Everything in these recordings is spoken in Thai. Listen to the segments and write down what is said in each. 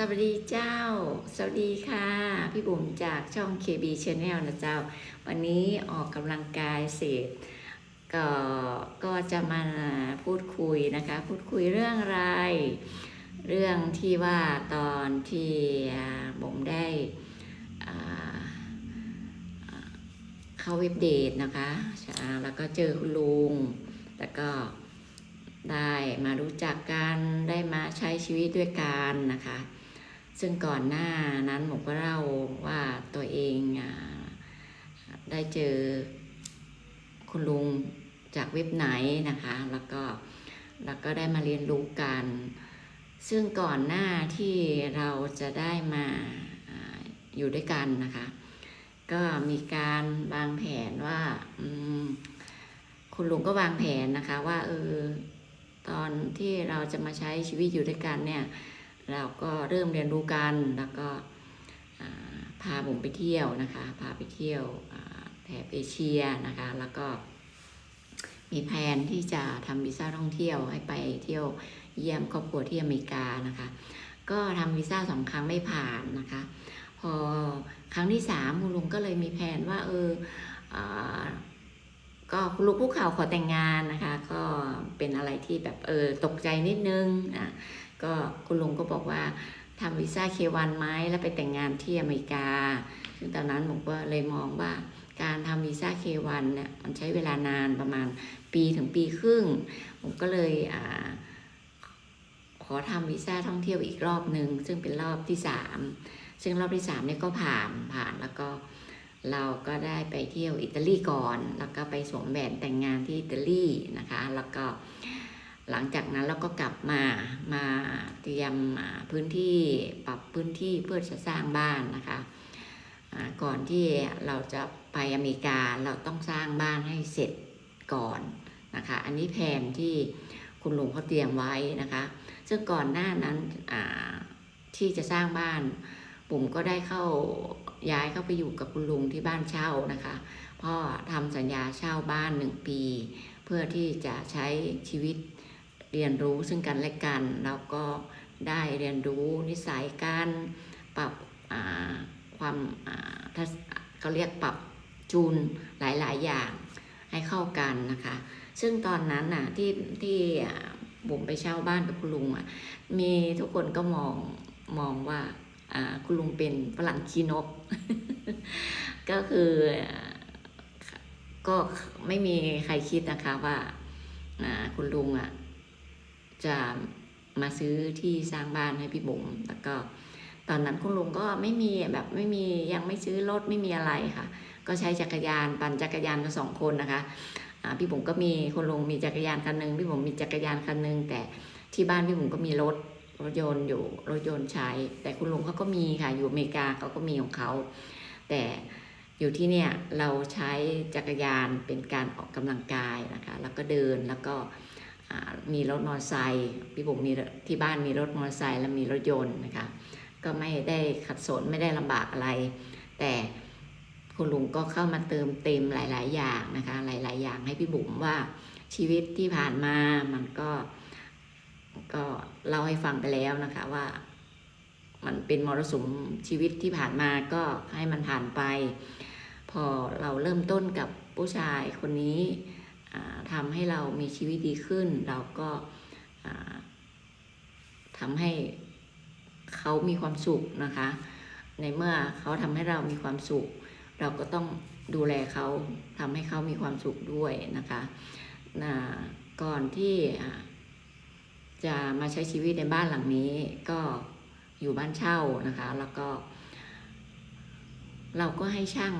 สวัสดีเจ้า สวัสดีค่ะ พี่บุ๋มจากช่อง KB Channel นะเจ้า วันนี้ออกกำลังกายเสร็จก็ก็จะมาพูดคุยนะคะ พูดคุยเรื่องอะไร เรื่องที่ว่าตอนที่บุ๋มได้เข้าเว็บเดทนะคะแล้วก็เจอคุณลุง แล้วก็ได้มารู้จักกัน ได้มาใช้ชีวิตด้วยกันนะคะ ซึ่งก่อนหน้านั้นผมก็เล่าว่าตัวเองอได้เจอคุณลุงจากเว็บไหนนะคะ แล้วก็แล้วก็ได้มาเรียนรู้กัน ซึ่งก่อนหน้าที่เราจะได้มาอยู่ด้วยกันนะคะ ก็มีการวางแผนว่าคุณลุงก็วางแผนนะคะว่าเออตอนที่เราจะมาใช้ชีวิตอยู่ด้วยกันเนี่ย เราก็เริ่มเรียนรู้กันแล้วก็พาผมไปเที่ยวนะคะ พาไปเที่ยวแถบเอเชียนะคะ แล้วก็มีแผนที่จะทำวีซ่าท่องเที่ยวให้ไปเที่ยวเยี่ยมครอบครัวที่อเมริกานะคะ ก็ทำวีซ่าสองครั้งไม่ผ่านนะคะ พอครั้งที่สามคุณลุงก็เลยมีแผนว่าเอออก็คุณลุงคุกเข่าวขอแต่งงานนะคะ ก็เป็นอะไรที่แบบเออตกใจนิดนึงอะ ก็คุณลุงก็บอกว่าทำวีซ่าเควันไหมแล้วไปแต่งงานที่อเมริกา ซึ่งตอนนั้นผมก็เลยมองว่าการทำวีซ่าเควันเนี่ยมันใช้เวลานานประมาณปีถึงปีครึ่ง ผมก็เลยอ่าขอทำวีซ่าท่องเที่ยวอีกรอบหนึ่งซึ่งเป็นรอบที่สามซึ่งรอบที่สามเนี่ยก็ผ่านผ่านแล้วก็เราก็ได้ไปเที่ยวอิตาลีก่อน แล้วก็ไปสวมแหวนแต่งงานที่อิตาลีนะคะ แล้วก็หลังจากนั้นเราก็กลับมา ตรียมพื้นที่ปรับพื้นที่เพื่อจะสร้างบ้านนะคะก่อนที่เราจะไปอเมริกาเราต้องสร้างบ้านให้เสร็จก่อนนะคะ อันนี้แผนที่คุณลุงเขาเตรียมไว้นะคะ ซึ่งก่อนหน้านั้นที่จะสร้างบ้านผมก็ได้เข้าย้ายเข้าไปอยู่กับคุณลุงที่บ้านเช่านะคะพ่อทำสัญญาเช่าบ้านหนึ่งปี เพื่อที่จะใช้ชีวิต เรียนรู้ซึ่งกันและกัน แล้วก็ได้เรียนรู้นิสัยการปรับความเขาเรียกปรับจูนหลาย ๆ อย่างให้เข้ากันนะคะ ซึ่งตอนนั้นน่ะที่ที่อ่าผมไปเช่าบ้านกับคุณลุงอะมีทุกคนก็มองมองว่าคุณลุงเป็นฝรั่งขี้นก ก็คือก็ไม่มีใครคิดนะคะว่าอ่าคุณลุงอะ จะมาซื้อที่สร้างบ้านให้พี่บุ๋มแล้วก็ตอนนั้นคุณลุงก็ไม่มีแบบไม่มียังไม่ซื้อรถไม่มีอะไรค่ะ ก็ใช้จักรยานปั่นจักรยานกันสองคนนะคะพี่บุ๋มก็มีคุณลุงมีจักรยานคันหนึงพี่บุ๋มมีจักรยานคันหนึงแต่ที่บ้านพี่บุ๋มก็มีรถรถยนต์อยู่รถยนต์ใช้ แต่คุณลุงเขาก็มีค่ะอยู่อเมริกาเขาก็มีของเขา แต่อยู่ที่เนี่ยเราใช้จักรยานเป็นการออกกำลังกายนะคะ แล้วก็เดินแล้วก็ มีรถมอเตอร์ไซค์พี่บุ๋มมีที่บ้านมีรถมอเตอร์ไซค์และมีรถยนต์นะคะ ก็ไม่ได้ขัดสนไม่ได้ลำบากอะไร แต่คุณลุงก็เข้ามาเติมเต็มหลาย ๆ อย่างนะคะ หลาย ๆ อย่างให้พี่บุ๋มว่าชีวิตที่ผ่านมามันก็ก็เล่าให้ฟังไปแล้วนะคะว่า มันเป็นมรสุมชีวิตที่ผ่านมาก็ให้มันผ่านไป พอเราเริ่มต้นกับผู้ชายคนนี้ ทำให้เรามีชีวิตดีขึ้น เราก็อ่าทำให้เขามีความสุขนะคะ ในเมื่อเขาทำให้เรามีความสุข เราก็ต้องดูแลเขาทำให้เขามีความสุขด้วยนะคะนะก่อนที่จะมาใช้ชีวิตในบ้านหลังนี้ก็อยู่บ้านเช่านะคะ แล้วก็ เราก็ให้ช่าง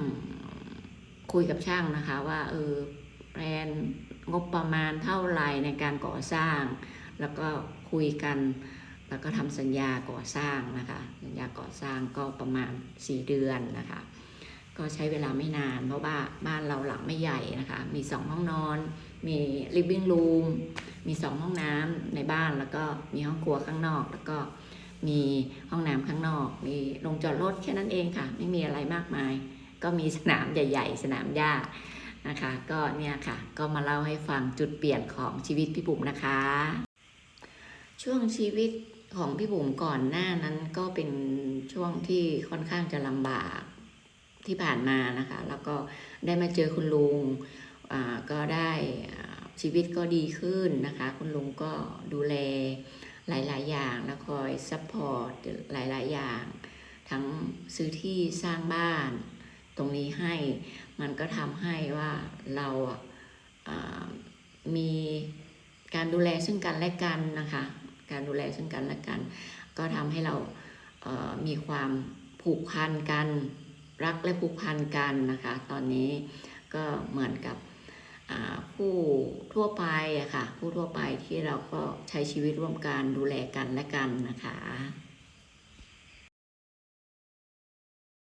คุยกับช่างนะคะ ว่าเออ แผนงบประมาณเท่าไหร่ในการก่อสร้าง แล้วก็คุยกันแล้วก็ทำสัญญาก่อสร้างนะคะสัญญาก่อสร้างก็ประมาณ 4 เดือนนะคะ ก็ใช้เวลาไม่นาน เพราะว่าบ้านเราหลังไม่ใหญ่นะคะ มีสองห้องนอน มี living room มีสองห้องน้ำในบ้านแล้วก็มีห้องครัวข้างนอก แล้วก็มีห้องน้ำข้างนอก มีโรงจอดรถแค่นั้นเองค่ะ ไม่มีอะไรมากมาย ก็มีสนามใหญ่ ๆ สนามหญ้า นะคะ ก็เนี่ยค่ะ ก็มาเล่าให้ฟังจุดเปลี่ยนของชีวิตพี่ปุ๋มนะคะ ช่วงชีวิตของพี่บุ๋มก่อนหน้านั้นก็เป็นช่วงที่ค่อนข้างจะลำบากที่ผ่านมานะคะ แล้วก็ได้มาเจอคุณลุงก็ได้ชีวิตก็ดีขึ้นนะคะ คุณลุงก็ดูแลหลาย ๆ อย่างแล้วคอยซัพพอร์ตหลาย ๆ อย่าง ทั้งซื้อที่สร้างบ้าน ตรงนี้ให้ มันก็ทำให้ว่าเราอะมีการดูแลซึ่งกันและกันนะคะ การดูแลซึ่งกันและกัน ก็ทำให้เรามีความผูกพันกันรักและผูกพันกันนะคะ ตอนนี้ก็เหมือนกับอ่าคู่ทั่วไปอะค่ะคู่ทั่วไปที่เราก็ใช้ชีวิตร่วมกันดูแลกันและกันนะคะ